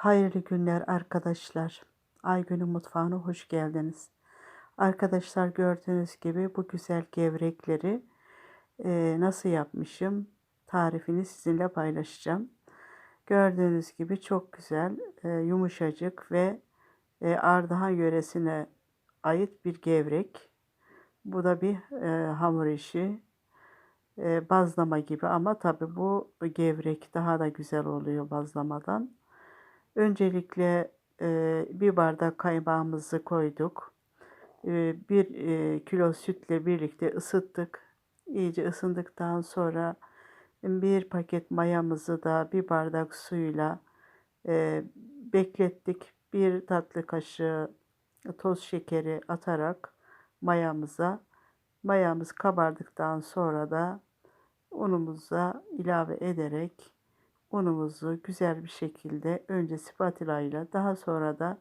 Hayırlı günler arkadaşlar. Aygün'ün mutfağına hoş geldiniz. Arkadaşlar gördüğünüz gibi bu güzel gevrekleri e, nasıl yapmışım tarifini sizinle paylaşacağım. Gördüğünüz gibi çok güzel, e, yumuşacık ve e, Ardahan yöresine ait bir gevrek. Bu da bir e, hamur işi, e, bazlama gibi ama tabi bu gevrek daha da güzel oluyor bazlamadan. Öncelikle e, bir bardak kaymağımızı koyduk. E, bir e, kilo sütle birlikte ısıttık. İyice ısındıktan sonra bir paket mayamızı da bir bardak suyla e, beklettik. Bir tatlı kaşığı toz şekeri atarak mayamıza mayamız kabardıktan sonra da unumuza ilave ederek unumuzu güzel bir şekilde önce spatula ile daha sonra da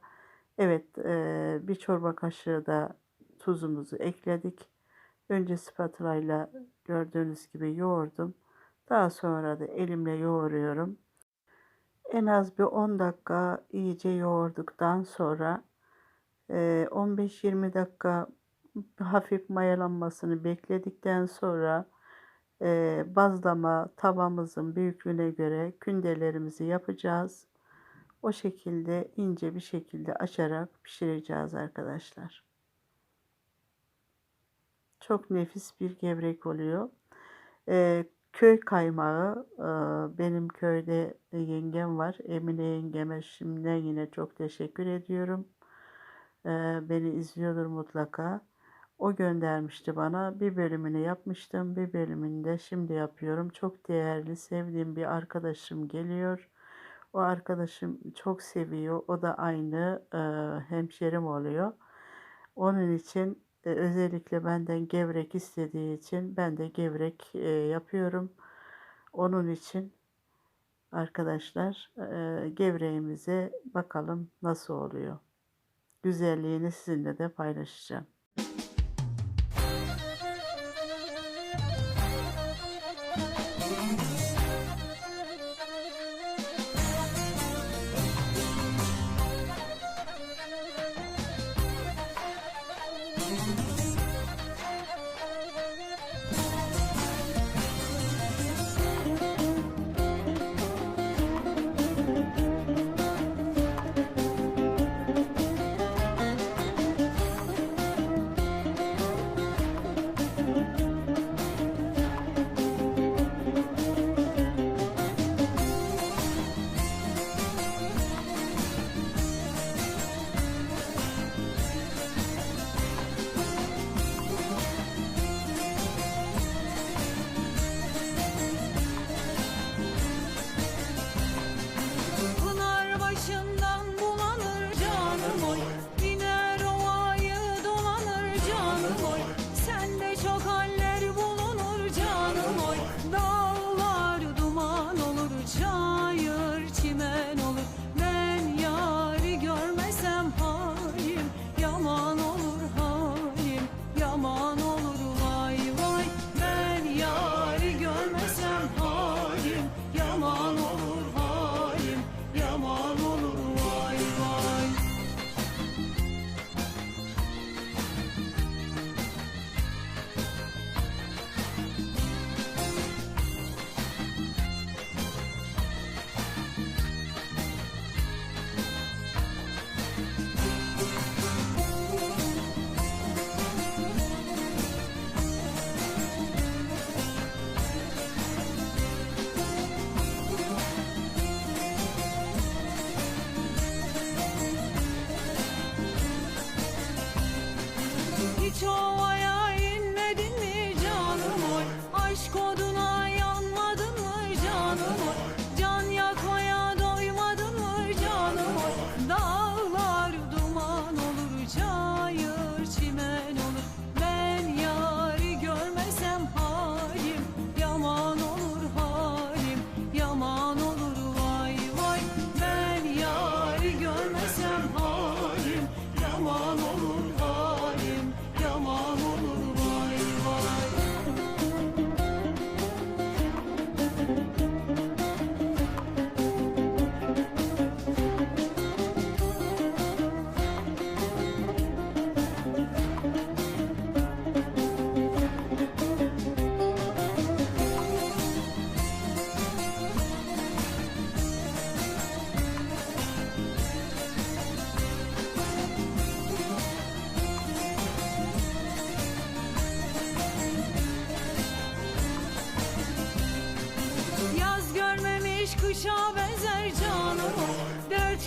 evet e, bir çorba kaşığı da tuzumuzu ekledik. Önce spatula ile gördüğünüz gibi yoğurdum. Daha sonra da elimle yoğuruyorum. En az bir 10 dakika iyice yoğurduktan sonra 15-20 dakika hafif mayalanmasını bekledikten sonra e, bazlama tavamızın büyüklüğüne göre kündelerimizi yapacağız. O şekilde ince bir şekilde açarak pişireceğiz arkadaşlar. Çok nefis bir gevrek oluyor. E, köy kaymağı e, benim köyde yengem var. Emine yengeme şimdiden yine çok teşekkür ediyorum. E, beni izliyordur mutlaka. O göndermişti bana. Bir bölümünü yapmıştım. Bir bölümünü de şimdi yapıyorum. Çok değerli, sevdiğim bir arkadaşım geliyor. O arkadaşım çok seviyor. O da aynı e, hemşerim oluyor. Onun için e, özellikle benden gevrek istediği için ben de gevrek e, yapıyorum. Onun için arkadaşlar e, gevreğimize bakalım nasıl oluyor. Güzelliğini sizinle de paylaşacağım.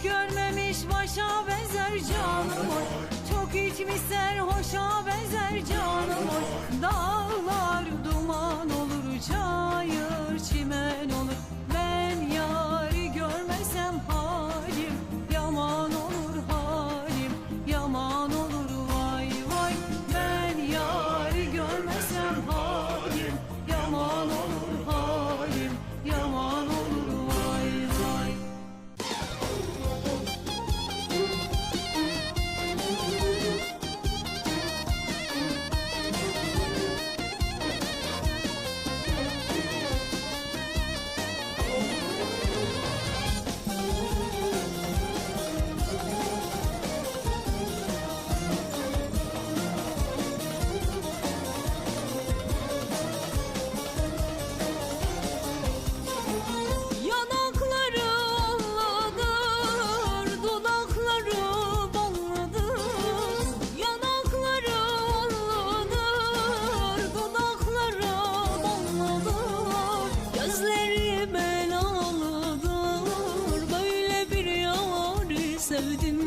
Görmemiş başa benzer canım oy. Çok içmişler hoşa benzer canım oy. Dağlar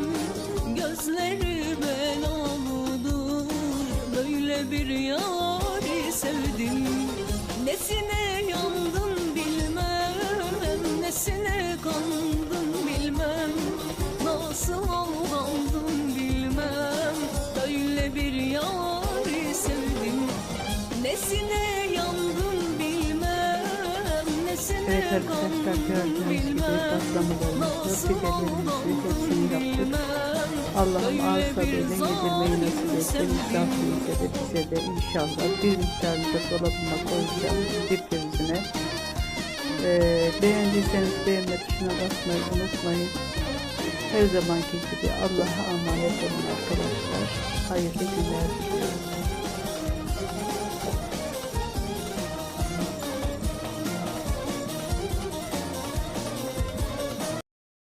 sevdim. Gözleri belalıdır, böyle bir yari sevdim. Nesine yandın bilmem Nesine kandın bilmem Nasıl aldandın bilmem Böyle bir yari sevdim Nesine yandın bilmem Nesine Evet patlamalarımızı, fidelerimizi hepsini yaptık. Allah'ım ağız tadıyla yedirmeyi nasip etsin. Misafirimize de bize de inşallah bir miktarında dolabıma koyacağım diplerizine. Ee, beğendiyseniz beğenme tuşuna basmayı unutmayın. Her zamanki gibi Allah'a emanet olun arkadaşlar. Hayırlı günler diliyorum.